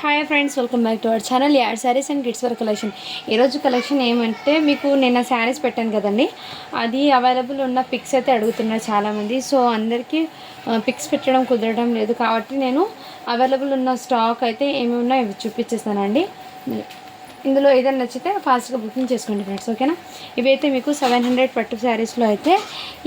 Hi friends welcome back to our channel add saris and kids wear collection ఈరోజు collection ఏమంటే మీకు నిన్న శారీస్ పెట్టాను కదండి. అది అవైలబుల్ ఉన్న పిక్స్ అయితే అడుగుతున్నారు చాలామంది. సో అందరికీ పిక్స్ పెట్టడం కుదరడం లేదు. కాబట్టి నేను అవైలబుల్ ఉన్న స్టాక్ అయితే ఏమి ఉన్నాయో ఇవి చూపించేస్తానండి. ఇందులో ఏదైనా నచ్చితే ఫాస్ట్గా బుకింగ్ చేసుకోండి ఫ్రెండ్స్ ఓకేనా ఇవైతే మీకు సెవెన్ హండ్రెడ్ పట్టు శారీస్లో అయితే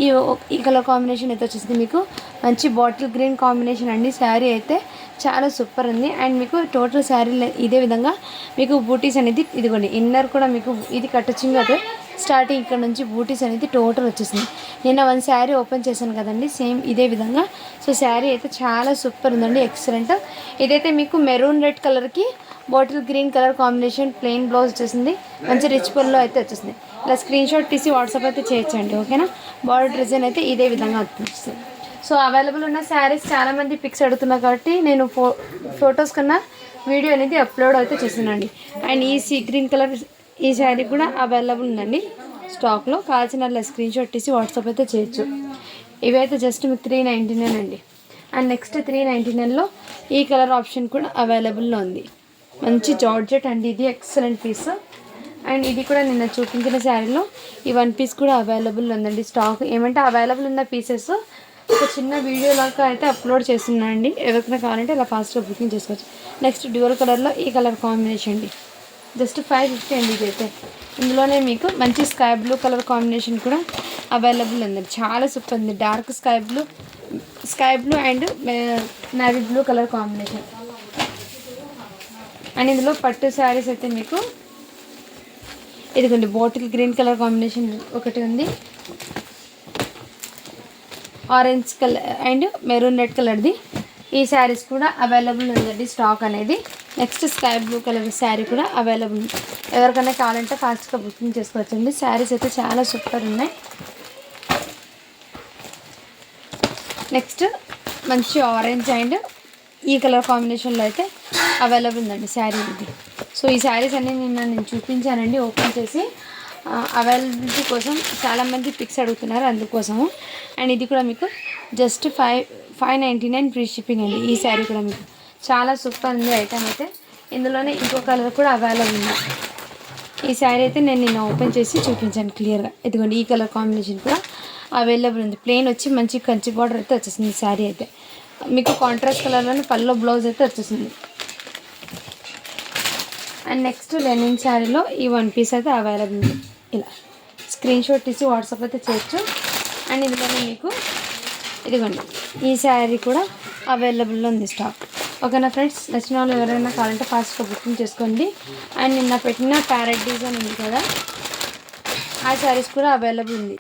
ఈ ఈ కలర్ కాంబినేషన్ అయితే వచ్చేసింది మీకు. మంచి బాటిల్ గ్రీన్ కాంబినేషన్ అండి. శారీ అయితే చాలా సూపర్ ఉంది. అండ్ మీకు టోటల్ శారీ ఇదే విధంగా మీకు బూటీస్ అనేది ఇదిగోండి ఇన్నర్ కూడా మీకు ఇది కట్టొచ్చింది అదే స్టార్టింగ్ ఇక్కడ నుంచి బూటీస్ అనేది టోటల్ వచ్చేసింది. నిన్న వన్ శారీ ఓపెన్ చేశాను కదండి సేమ్ ఇదే విధంగా. సో శారీ అయితే చాలా సూపర్ ఉందండి ఎక్సలెంట్ ఇదైతే మీకు మెరూన్ రెడ్ కలర్కి bottle green colour combination plain blouse వచ్చేసింది. మంచి రిచ్ పల్లో అయితే వచ్చేసింది. ఇలా స్క్రీన్ షాట్ తీసి వాట్సాప్ అయితే చేయొచ్చండి ఓకేనా? బార్డర్ డిజైన్ అయితే ఇదే విధంగా వచ్చేస్తుంది సో అవైలబుల్ ఉన్న శారీస్ చాలామంది పిక్స్ అడుగుతున్నారు కాబట్టి నేను ఫో ఫొటోస్ కన్నా వీడియో అనేది అప్లోడ్ అయితే చేస్తున్నానండి అండ్ ఈ సీ గ్రీన్ కలర్ ఈ శారీ కూడా అవైలబుల్ ఉందండి స్టాక్లో కావాల్సిన అలా స్క్రీన్ షాట్ తీసి వాట్సాప్ అయితే చేయొచ్చు. ఇవైతే జస్ట్ మీకు త్రీ నైంటీ నైన్ అండి. అండ్ నెక్స్ట్ త్రీ నైంటీ నైన్లో ఈ కలర్ ఆప్షన్ కూడా అవైలబుల్లో ఉంది. మంచి జార్జెట్ అండి ఇది. ఎక్సలెంట్ పీస్ అండ్ ఇది కూడా నిన్న చూపించిన శారీలో ఈ వన్ పీస్ కూడా అవైలబుల్ ఉందండి. స్టాక్ ఏమంటే అవైలబుల్ ఉన్న పీసెస్ ఒక చిన్న వీడియో లాగా అయితే అప్లోడ్ చేస్తున్నాను అండి. ఎవరికైనా కావాలంటే ఇలా ఫాస్ట్గా బుకింగ్ చేసుకోవచ్చు. నెక్స్ట్ డ్యూవల్ కలర్లో ఈ కలర్ కాంబినేషన్ అండి. జస్ట్ ఫైవ్ ఫిఫ్టీ అండి ఇదైతే. ఇందులోనే మీకు మంచి స్కై బ్లూ కలర్ కాంబినేషన్ కూడా అవైలబుల్ ఉందండి. చాలా సూపర్ ఉంది. Dark sky blue sky blue and navy blue colour combination and ఇందులో పట్టు శారీస్ అయితే మీకు ఇదిగోండి బాటిల్ గ్రీన్ కలర్ కాంబినేషన్ ఒకటి ఉంది. Orange colour and maroon red కలర్ది ఈ శారీస్ కూడా అవైలబుల్ ఉందండి స్టాక్ అనేది. Next sky blue colour sari కూడా అవైలబుల్ ఎవరికైనా కావాలంటే ఫాస్ట్గా బుకింగ్ చేసుకోవచ్చండి. శారీస్ అయితే చాలా సూపర్ ఉన్నాయి. నెక్స్ట్ మంచి ఆరెంజ్ అండ్ ఈ కలర్ కాంబినేషన్లో అయితే అవైలబుల్ ఉందండి శారీ ఇది. సో ఈ శారీస్ అన్నీ నిన్న నేను చూపించానండి ఓపెన్ చేసి. అవైలబిలిటీ కోసం చాలామంది పిక్స్ అడుగుతున్నారు అందుకోసము. అండ్ ఇది కూడా మీకు just five five ninety nine free shipping అండి ఈ శారీ కూడా మీకు. చాలా సూపర్ ఉంది ఐటమ్ అయితే. ఇందులోనే ఇంకో కలర్ కూడా అవైలబుల్ ఉంది. ఈ శారీ అయితే నేను నిన్న ఓపెన్ చేసి చూపించాను క్లియర్గా. ఇదిగోండి ఈ కలర్ కాంబినేషన్ కూడా అవైలబుల్ ఉంది. ప్లెయిన్ వచ్చి మంచి కంచి బార్డర్ అయితే వచ్చేసింది ఈ శారీ అయితే. మీకు కాంట్రాస్ట్ కలర్లోనే పల్లో బ్లౌజ్ అయితే వచ్చేసింది. అండ్ నెక్స్ట్ లెనిన్ శారీలో ఈ వన్ పీస్ అయితే అవైలబుల్ ఉంది. ఇలా. స్క్రీన్ షాట్ తీసి వాట్సాప్ అయితే చేయొచ్చు. అండ్ ఇందులోనే మీకు ఇదిగోండి. ఈ శారీ కూడా అవైలబుల్లో ఉంది స్టాక్ ఓకేనా ఫ్రెండ్స్ నచ్చిన వాళ్ళు ఎవరైనా కావాలంటే ఫాస్ట్గా బుకింగ్ చేసుకోండి. అండ్ నిన్న పెట్టిన ప్యారెట్ డిజైన్ ఉంది కదా ఆ శారీస్ కూడా అవైలబుల్ ఉంది.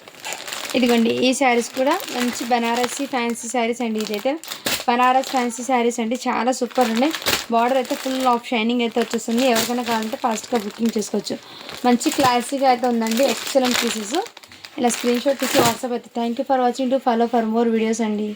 ఇదిగోండి ఈ శారీస్ కూడా మంచి బనారసి ఫ్యాన్సీ శారీస్ అండి ఇదైతే. బనారస్ ఫ్యాన్సీ శారీస్ అండి. చాలా సూపర్ ఉన్నాయి బార్డర్ అయితే ఫుల్ ఆఫ్ షైనింగ్ అయితే వచ్చేస్తుంది. ఎవరికైనా కావాలంటే ఫాస్ట్గా బుకింగ్ చేసుకోవచ్చు. మంచి క్లాసీగా అయితే ఉందండి. ఎక్సలెంట్ పీసెస్ ఇలా స్క్రీన్ షాట్ తీసి వాట్సాప్ అయితే. Thank you for watching to follow for more videos అండి.